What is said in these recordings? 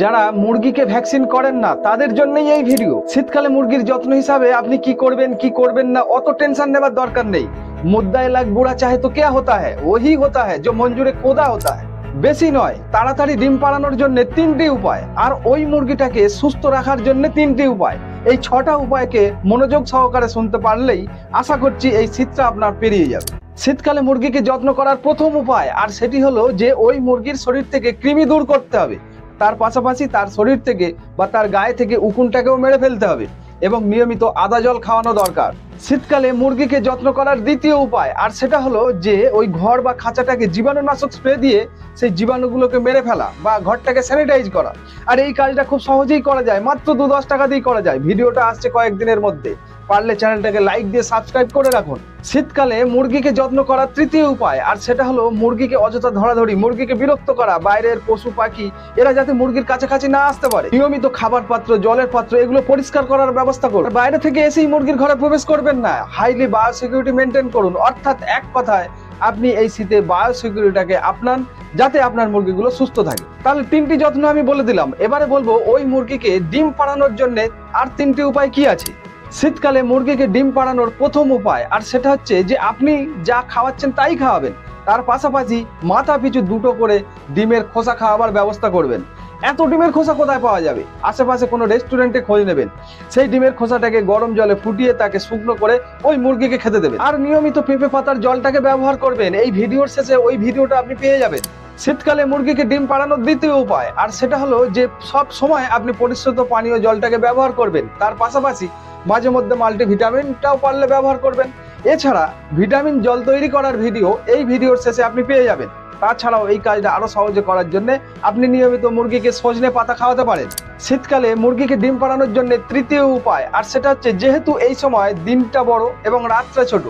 যারা মুরগিকে ভ্যাকসিন করেন না, তাদের জন্যই এই ভিডিও। শীতকালে মুরগির যত্ন হিসাবে আপনি কি করবেন কি করবেন না, অত টেনশন নেবার দরকার নেই। মুদ্দা এলাক বুড়া চাহে তো কে হতা হ্যায়? ওহি হতা হ্যায় যে মঞ্জুরে কোদা হতা হ্যায়? বেশি নয়, তাড়াতাড়ি ডিম পাড়ানোর জন্য তিনটি উপায়, আর ওই মুরগিটাকে সুস্থ রাখার জন্য তিনটি উপায়। এই ছটা উপায়কে মনোযোগ সহকারে শুনতে পারলেই আশা করছি এই শীতটা আপনার পেরিয়ে যাবে। শীতকালে মুরগিকে যত্ন করার প্রথম উপায়, আর সেটি হলো যে ওই মুরগির শরীর থেকে কৃমি দূর করতে হবে। তার পাশাপাশি তার শরীর থেকে বা তার গায়ে থেকে উকুনটাকেও মেরে ফেলতে হবে এবং নিয়মিত আদা জল খাওয়ানো দরকার। শীতকালে মুরগিকে যত্ন করার দ্বিতীয় উপায়, আর সেটা হলো যে ওই ঘর বা খাঁচাটাকে জীবাণুনাশক স্প্রে দিয়ে সেই জীবাণুগুলোকে মেরে ফেলা বা ঘরটাকে স্যানিটাইজ করা। আর এই কাজটা খুব সহজেই করা যায়, মাত্র দু দশ টাকা দিয়ে করা যায়। ভিডিওটা আসছে কয়েকদিনের মধ্যে। পারলে চ্যানেলটাকে লাইক দিয়ে সাবস্ক্রাইব করে রাখুন। শীতকালে মুরগিকে যত্ন করার তৃতীয় উপায়, আর সেটা হলো মুরগিকে অযথা ধরাধরি, মুরগিকে বিরক্ত করা, বাইরের পশু পাখি, এরা যাতে মুরগির কাছাকাছি না আসতে পারে। নিয়মিত খাবার পাত্র, জলের পাত্র, এগুলো পরিষ্কার করার ব্যবস্থা করুন। বাইরে থেকে এসেই মুরগির ঘরে প্রবেশ করবেন না। হাইলি বায়ো সিকিউরিটি মেনটেন করুন। অর্থাৎ এক কথায় আপনি এই শীতে বায়ো সিকিউরিটিটাকে আপনান, যাতে আপনার মুরগিগুলো সুস্থ থাকে। তাহলে তিনটি যত্ন আমি বলে দিলাম। এবারে বলব, ওই মুরগিকে ডিম পাড়ানোর জন্য আর তিনটি উপায় কি আছে? শীতকালে মুরগিকে ডিম পাড়ানোর প্রথম উপায়, আর সেটা হচ্ছে যে আপনি যা খাওয়াচ্ছেন তাই খাওয়াবেন। তার পাশাপাশি মাথা পিছু দুটো করে ডিমের খোসা খাওয়াবার ব্যবস্থা করবেন। এত ডিমের খোসা কোথায় পাওয়া যাবে? আশেপাশে কোনো রেস্টুরেন্টে খোঁজ নেবেন। সেই ডিমের খোসাটাকে গরম জলে ফুটিয়ে তাকে শুকনো করে ওই মুরগিকে খেতে দেবেন। আর নিয়মিত পেঁপে পাতার জলটাকে ব্যবহার করবেন। এই ভিডিওর শেষে ওই ভিডিওটা আপনি পেয়ে যাবেন। শীতকালে মুরগিকে ডিম পাড়ানোর দ্বিতীয় উপায়, আর সেটা হলো যে সব সময় আপনি পরিশ্রুত পানীয় জলটাকে ব্যবহার করবেন। তার পাশাপাশি মাঝে মধ্যে মাল্টিভিটামিনটাও পারলে ব্যবহার করবেন। এছাড়া ভিটামিন জল তৈরি করার ভিডিও এই ভিডিওর শেষে আপনি পেয়ে যাবেন। তাছাড়াও এই কাজটা আরও সহজে করার জন্য আপনি নিয়মিত মুরগিকে সজনে পাতা খাওয়াতে পারেন। শীতকালে মুরগিকে ডিম পাড়ানোর জন্য তৃতীয় উপায়, আর সেটা হচ্ছে যেহেতু এই সময় দিনটা বড় এবং রাতটা ছোট,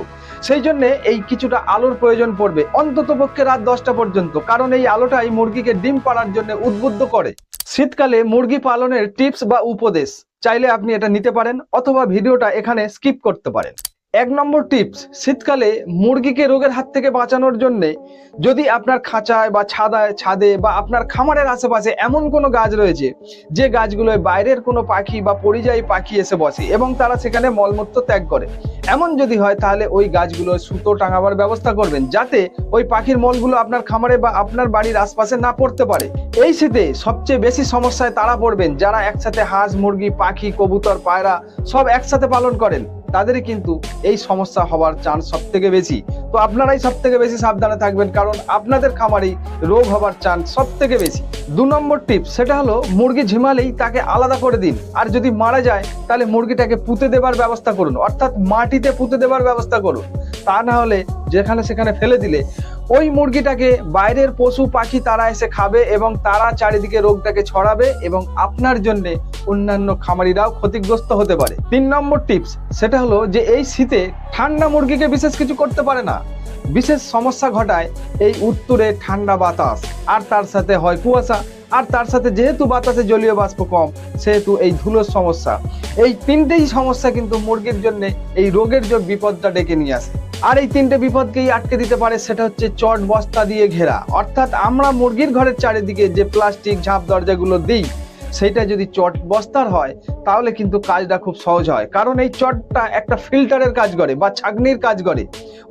সেই জন্যে এই কিছুটা আলোর প্রয়োজন পড়বে অন্তত পক্ষে রাত দশটা পর্যন্ত, কারণ এই আলোটাই মুরগিকে ডিম পাড়ার জন্য উদ্বুদ্ধ করে। শীতকালে মুরগি পালনের টিপস বা উপদেশ, চাইলে আপনি এটা নিতে পারেন অথবা ভিডিওটা এখানে স্কিপ করতে পারেন। এক নম্বর টিপস, শীতকালে মুরগিকে রোগের হাত থেকে বাঁচানোর জন্য যদি আপনার খাঁচায় বা ছাদায়, ছাদে বা আপনার খামারের আশেপাশে এমন কোনো গাছ রয়েছে, যে গাছগুলোয় বাইরের কোনো পাখি বা পরিযায়ী পাখি এসে বসে এবং তারা সেখানে মলমূত্র ত্যাগ করে, এমন যদি হয় তাহলে ওই গাছগুলোয় সুতো টাঙাবার ব্যবস্থা করবেন, যাতে ওই পাখির মলগুলো আপনার খামারে বা আপনার বাড়ির আশপাশে না পড়তে পারে। এই শীতে সবচেয়ে বেশি সমস্যায় তারা পড়বেন, যারা একসাথে হাঁস, মুরগি, পাখি, কবুতর, পায়রা সব একসাথে পালন করেন। তাদেরই কিন্তু এই সমস্যা হওয়ার চান্স সব থেকে বেশি। তো আপনারাই সব থেকে বেশি সাবধানে থাকবেন, কারণ আপনাদের খামারেই রোগ হবার চান্স সব থেকে বেশি। দু নম্বর টিপ সেটা হলো মুরগি ঝিমালেই তাকে আলাদা করে দিন। আর যদি মারা যায়, তাহলে মুরগিটাকে পুঁতে দেবার ব্যবস্থা করুন। অর্থাৎ মাটিতে পুঁতে দেবার ব্যবস্থা করুন। তা না হলে যেখানে সেখানে ফেলে দিলে। ওই মুরগিটাকে বাইরের পশু পাখি তারা এসে খাবে এবং তারা চারিদিকে রোগটাকে ছড়াবে এবং আপনার জন্য অন্যান্য খামারিরাও ক্ষতিগ্রস্ত হতে পারে। তিন নম্বর টিপস, সেটা হলো যে এই শীতে ঠান্ডা মুরগিকে বিশেষ কিছু করতে পারে না। বিশেষ সমস্যা ঘটায় এই উত্তরে ঠান্ডা বাতাস। আর তার সাথে হয় কুয়াশা। আর তার সাথে যেহেতু বাতাসে জলীয় বাষ্প কম, সেহেতু এই ধুলোর সমস্যা। এই তিনটেই সমস্যা কিন্তু মুরগির জন্য এই রোগের যে বিপদটা ডেকে নিয়ে আসে। আর এই তিনটে বিপদকেই আটকে দিতে পারে, সেটা হচ্ছে চট বস্তা দিয়ে ঘেরা। অর্থাৎ আমরা মুরগির ঘরের চারিদিকে যে প্লাস্টিক, ঝাঁপ দরজাগুলো দিই, সেইটা যদি চট বস্তার হয়, তাহলে কিন্তু কাজটা খুব সহজ হয়। কারণ এই চটটা একটা ফিল্টারের কাজ করে বা ছাগনির কাজ করে।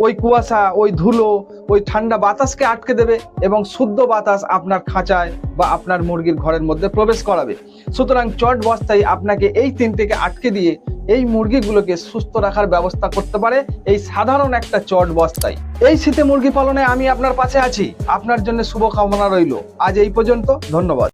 ওই কুয়াশা, ওই ধুলো, ওই ঠান্ডা বাতাসকে আটকে দেবে এবং শুদ্ধ বাতাস আপনার খাঁচায় বা আপনার মুরগির ঘরের মধ্যে প্রবেশ করাবে। সুতরাং চট বস্তায় আপনাকে এই তিনটেকে আটকে দিয়ে এই মুরগিগুলোকে সুস্থ রাখার ব্যবস্থা করতে পারে এই সাধারণ একটা চট বস্তায়। এই শীতে মুরগি পালনে আমি আপনার পাশে আছি। আপনার জন্য শুভকামনা রইল। আজ এই পর্যন্ত, ধন্যবাদ।